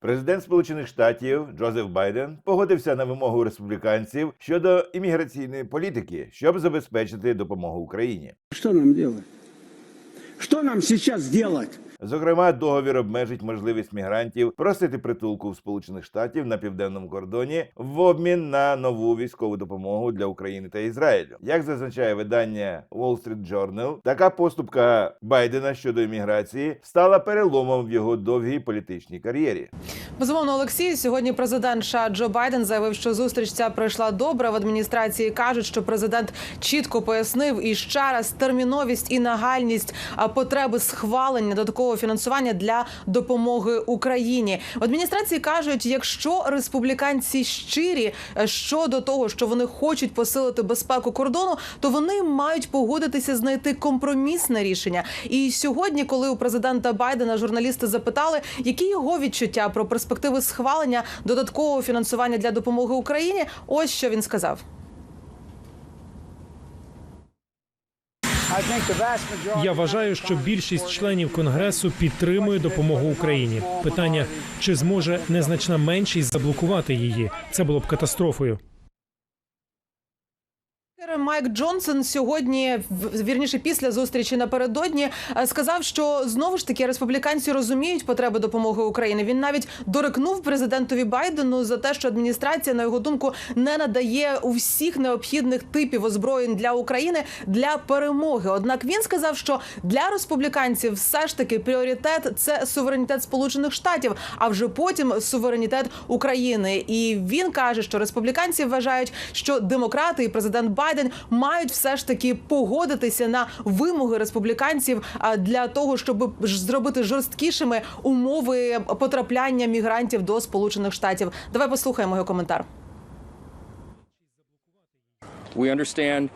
Президент Сполучених Штатів Джозеф Байден погодився на вимогу республіканців щодо імміграційної політики, щоб забезпечити допомогу Україні. Що нам делать? Що нам сейчас делать? Зокрема, договір обмежить можливість мігрантів просити притулку в Сполучених Штатів на південному кордоні в обмін на нову військову допомогу для України та Ізраїлю. Як зазначає видання Wall Street Journal, така поступка Байдена щодо імміграції стала переломом в його довгій політичній кар'єрі. Безумовно, Олексій. Сьогодні президент США Джо Байден заявив, що зустріч ця пройшла добре. В адміністрації кажуть, що президент чітко пояснив і ще раз терміновість і нагальність потреби схвалення додаткового фінансування для допомоги Україні. В адміністрації кажуть, якщо республіканці щирі е, щодо того, що вони хочуть посилити безпеку кордону, то вони мають погодитися знайти компромісне рішення. І сьогодні, коли у президента Байдена журналісти запитали, які його відчуття про перспективи схвалення додаткового фінансування для допомоги Україні, ось що він сказав. Я вважаю, що більшість членів конгресу підтримує допомогу Україні. Питання чи зможе незначна меншість заблокувати її? Це було б катастрофою. Майк Джонсон сьогодні, вірніше після зустрічі напередодні, е, сказав, що знову ж таки республіканці розуміють потреби допомоги України. Він навіть дорекнув президентові Байдену за те, що адміністрація, на його думку, не надає усіх необхідних типів озброєнь для України для перемоги. Однак він сказав, що для республіканців все ж таки пріоритет це суверенітет Сполучених Штатів, а вже потім суверенітет України. І він каже, що республіканці вважають, що демократи і президент Байден мають все ж таки погодитися на вимоги республіканців для того, щоб зробити жорсткішими умови потрапляння мігрантів до Сполучених Штатів. Давай послухаємо його коментар. We understand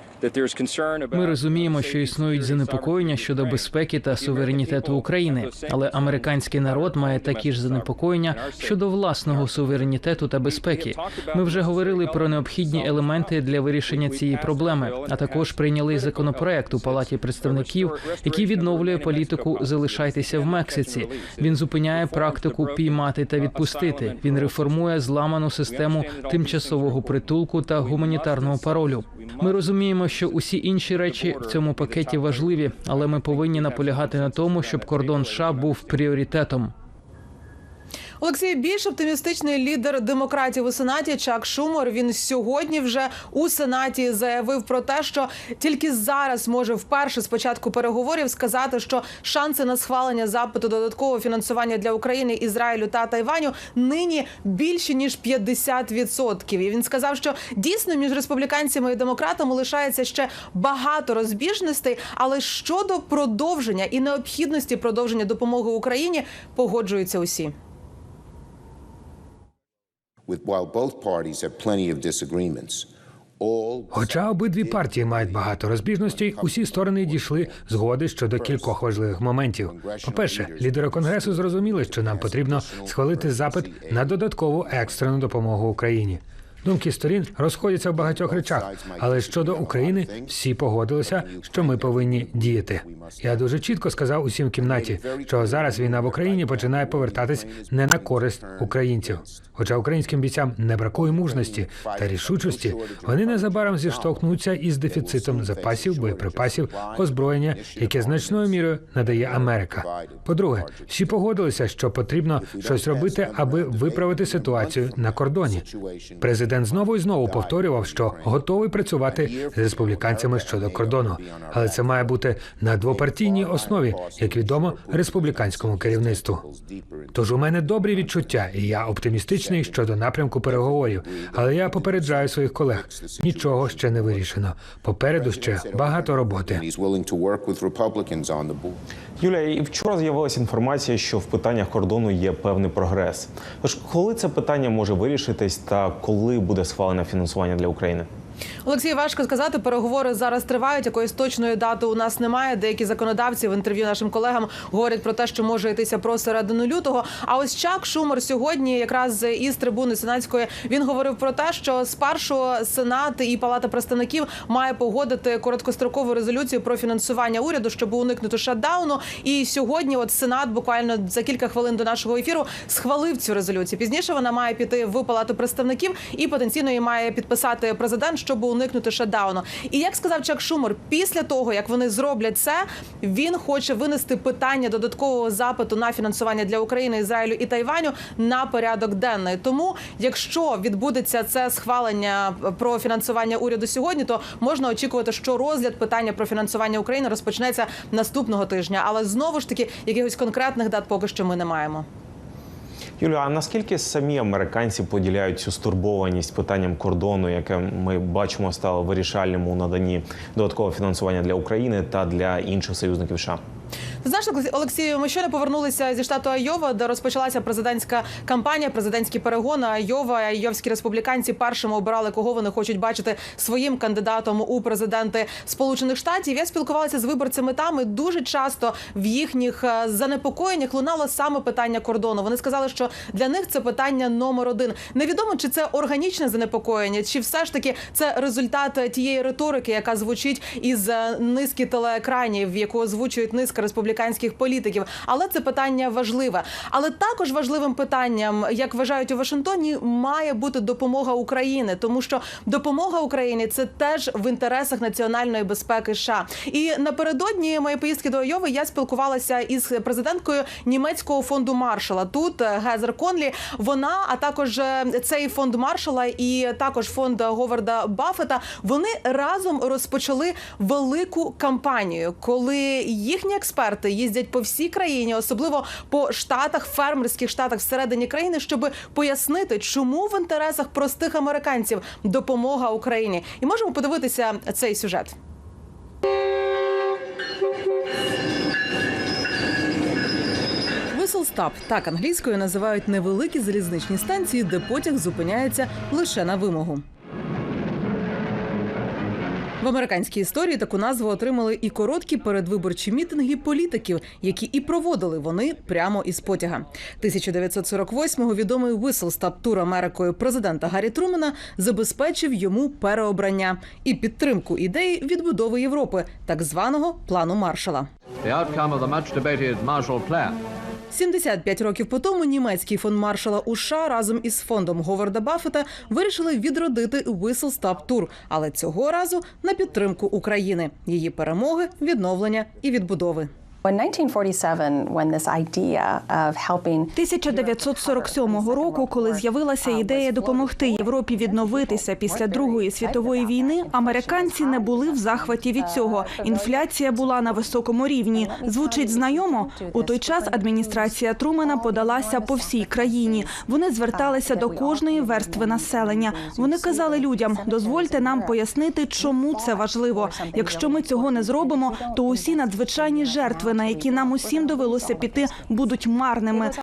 Ми розуміємо, що існують занепокоєння щодо безпеки та суверенітету України, але американський народ має такі ж занепокоєння щодо власного суверенітету та безпеки. Ми вже говорили про необхідні елементи для вирішення цієї проблеми, а також прийняли законопроект у палаті представників, який відновлює політику Залишайтеся в Мексиці. Він зупиняє практику піймати та відпустити. Він реформує зламану систему тимчасового притулку та гуманітарного паролю. Ми розуміємо, що усі інші речі в цьому пакеті важливі, але ми повинні наполягати на тому, щоб кордон США був пріоритетом. Олексій більш оптимістичний лідер демократів у сенаті Чак Шумер. Він сьогодні вже у сенаті заявив про те, що тільки зараз може вперше з початку переговорів сказати, що шанси на схвалення запиту додаткового фінансування для України, Ізраїлю та Тайваню нині більші ніж 50%. І він сказав, що дійсно між республіканцями і демократами лишається ще багато розбіжностей, але щодо продовження і необхідності продовження допомоги Україні погоджуються усі. Хоча обидві партії мають багато розбіжностей, усі сторони дійшли згоди щодо кількох важливих моментів. По-перше, лідери конгресу зрозуміли, що нам потрібно схвалити запит на додаткову екстрену допомогу Україні. Думки сторін розходяться в багатьох речах, але щодо України всі погодилися, що ми повинні діяти. Я дуже чітко сказав усім в кімнаті, що зараз війна в Україні починає повертатись не на користь українців. Хоча українським бійцям не бракує мужності та рішучості, вони незабаром зіштовхнуться із дефіцитом запасів, боєприпасів, озброєння, яке значною мірою надає Америка. По-друге, всі погодилися, що потрібно щось робити, аби виправити ситуацію на кордоні. Президент знову і знову повторював, що готовий працювати з республіканцями щодо кордону, але це має бути на двопартійній основі, як відомо республіканському керівництву. Тож у мене добрі відчуття, і я оптимістичний щодо напрямку переговорів. Але я попереджаю своїх колег: нічого ще не вирішено. Попереду ще багато роботи. Юлія, і вчора з'явилася інформація, що в питаннях кордону є певний прогрес. Тож, коли це питання може вирішитись та коли буде схвалене фінансування для України? Олексій, важко сказати. Переговори зараз тривають. Якоїсь точної дати у нас немає. Деякі законодавці в інтерв'ю нашим колегам говорять про те, що може йтися про середину лютого. А ось Чак Шумер сьогодні, якраз із трибуни сенатської, він говорив про те, що спершу сенат і палата представників має погодити короткострокову резолюцію про фінансування уряду, щоб уникнути шатдауну. І сьогодні, от сенат, буквально за кілька хвилин до нашого ефіру, схвалив цю резолюцію. Пізніше вона має піти в палату представників і потенційно її має підписати президент, щоб уникнути шатдауну. І як сказав Чак Шумер, після того як вони зроблять це, він хоче винести питання додаткового запиту на фінансування для України, Ізраїлю і Тайваню на порядок денний. Тому, якщо відбудеться це схвалення про фінансування уряду сьогодні, то можна очікувати, що розгляд питання про фінансування України розпочнеться наступного тижня. Але знову ж таки, якихось конкретних дат поки що ми не маємо. Юлія, а наскільки самі американці поділяють цю стурбованість питанням кордону, яке ми бачимо стало вирішальним у наданні додаткового фінансування для України та для інших союзників США? Знаєш, Олексію, ми щойно повернулися зі штату Айова, де розпочалася президентська кампанія, президентські перегони. Айова, айовські республіканці першими обирали, кого вони хочуть бачити своїм кандидатом у президенти Сполучених Штатів. Я спілкувалася з виборцями там. і Дуже часто в їхніх е, занепокоєннях лунало саме питання кордону. Вони сказали, що для них це питання номер один. Невідомо, чи це органічне занепокоєння, чи все ж таки це результат тієї риторики, яка звучить із е, низки телеекранів, яку озвучують низка республіканських політиків. Але це питання важливе. Але також важливим питанням, як вважають у Вашингтоні, має бути допомога України, тому що допомога Україні це теж в інтересах національної безпеки. США. і напередодні моєї поїздки до Айови я спілкувалася із президенткою німецького фонду Маршала. Тут е, Гезер Конлі. Вона, а також е, цей фонд Маршала і також фонд Говарда Баффета, Вони разом розпочали велику кампанію, коли їхні експерти їздять по всій країні, особливо по штатах, фермерських штатах всередині країни, щоб пояснити, чому в інтересах простих американців допомога Україні. І можемо подивитися цей сюжет. Whistle – так англійською називають невеликі залізничні станції, де потяг зупиняється лише на вимогу. В американській історії таку назву отримали і короткі передвиборчі мітинги політиків, які і проводили вони прямо із потяга. 1948-го відомий Whistle Stop тур Америкою президента Гаррі Трумена забезпечив йому переобрання і підтримку ідеї відбудови Європи, так званого плану Маршала. The outcome of the much debated Marshall Plan. 75 років по тому німецький фонд Маршала США разом із фондом Говарда Баффета вирішили відродити Whistle Stop Tour, але цього разу на підтримку України, її перемоги, відновлення і відбудови. 1947 року, коли з'явилася ідея допомогти Європі відновитися після Другої світової війни, американці не були в захваті від цього. Інфляція була на високому рівні. Звучить знайомо. У той час адміністрація Трумена подалася по всій країні. Вони зверталися до кожної верстви населення. Вони казали людям: дозвольте нам пояснити, чому це важливо. Якщо ми цього не зробимо, то усі надзвичайні жертви, на які нам усім довелося піти, будуть марними.